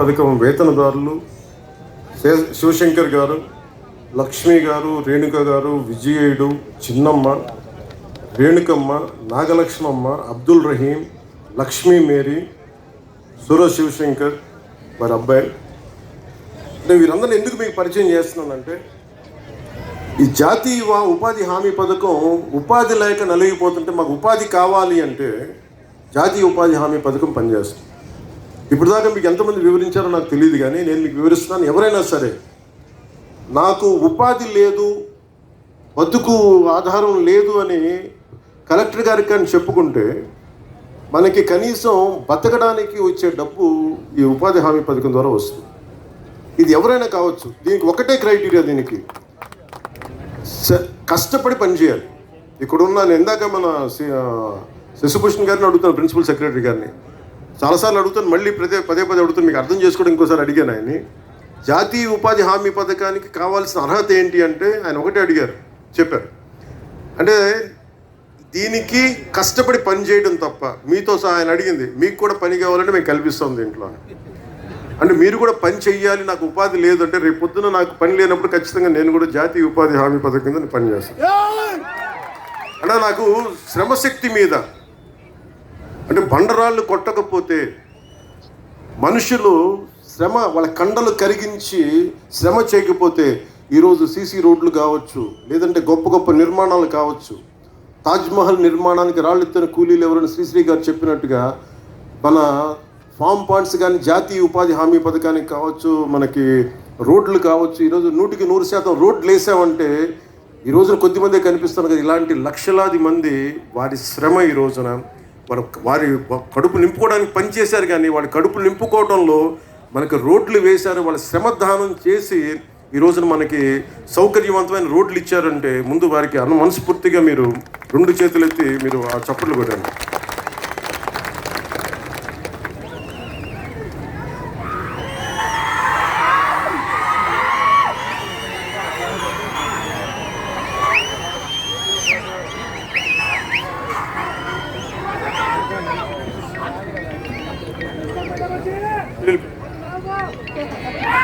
పథకం వేతనదారులు శే- శివశంకర్ గారు లక్ష్మి గారు రేణుక గారు విజయుడు చిన్నమ్మ రేణుకమ్మ నాగలక్ష్మమ్మ అబ్దుల్ రహీం లక్ష్మీ మేరీ సూర శివశంకర్ వారి అబ్బాయి. నేను వీరందరిని ఎందుకు మీకు పరిచయం చేస్తున్నానంటే ఈ జాతీయ ఉపాధి హామీ పథకం ఉపాధి లేక నలిగిపోతుంటే మాకు ఉపాధి కావాలి అంటే జాతీయ ఉపాధి హామీ పథకం పనిచేస్తుంది. ఇప్పుడు దాకా మీకు ఎంతమంది వివరించారో నాకు తెలియదు కానీ నేను మీకు వివరిస్తున్నాను. ఎవరైనా సరే నాకు ఉపాధి లేదు బతుకు ఆధారం లేదు అని కలెక్టర్ గారికి కానీ చెప్పుకుంటే మనకి కనీసం బతకడానికి వచ్చే డబ్బు ఈ ఉపాధి హామీ పథకం ద్వారా వస్తుంది. ఇది ఎవరైనా కావచ్చు దీనికి ఒకటే క్రైటీరియా దీనికి. స- కష్టపడి పనిచేయాలి ఇక్కడ ఉన్న నేను ఇందాక మన శశిభూషణ్ గారిని అడుగుతాను ప్రిన్సిపల్ సెక్రటరీ గారిని చాలాసార్లు అడుగుతాను మళ్ళీ ప్రదే పదే పదే అడుగుతాను మీకు అర్థం చేసుకోవడం ఇంకోసారి అడిగాను ఆయన్ని. జాతీయ ఉపాధి హామీ పథకానికి కావాల్సిన అర్హత ఏంటి అంటే ఆయన ఒకటే అడిగారు చెప్పారు. అంటే దీనికి కష్టపడి పని చేయడం తప్ప మీతో సహా ఆయన అడిగింది మీకు కూడా పని కావాలంటే మేము కల్పిస్తాం దీంట్లో అంటే మీరు కూడా పని చెయ్యాలి నాకు ఉపాధి లేదు అంటే రేపు పొద్దున నాకు పని లేనప్పుడు ఖచ్చితంగా నేను కూడా జాతీయ ఉపాధి హామీ పథకం కింద నేను పని చేస్తాను. అంటే నాకు శ్రమశక్తి మీద అంటే బండరాళ్ళు కొట్టకపోతే మనుషులు శ్రమ వాళ్ళ కండలు కరిగించి శ్రమ చేయకపోతే ఈరోజు సీసీ రోడ్లు కావచ్చు లేదంటే గొప్ప గొప్ప నిర్మాణాలు కావచ్చు తాజ్మహల్ నిర్మాణానికి రాళ్ళెత్తిన కూలీలు ఎవరైనా శ్రీశ్రీ గారు చెప్పినట్టుగా మన ఫామ్ పాయింట్స్ కానీ జాతీయ ఉపాధి హామీ పథకానికి కావచ్చు మనకి రోడ్లు కావచ్చు ఈరోజు నూటికి నూరు శాతం రోడ్లు వేసామంటే ఈ రోజున కొద్దిమందే కనిపిస్తున్నారు కదా ఇలాంటి లక్షలాది మంది వారి శ్రమ ఈ రోజున. వారి కడుపు నింపుకోవడానికి పనిచేశారు కానీ వాళ్ళ కడుపు నింపుకోవడంలో మనకి రోడ్లు వేశారు వాళ్ళ శ్రమదానం చేసి ఈ రోజున మనకి సౌకర్యవంతమైన రోడ్లు ఇచ్చారంటే ముందు వారికి అను మనస్ఫూర్తిగా మీరు రెండు చేతులెత్తి మీరు ఆ చప్పట్లు కొట్టారు Yeah!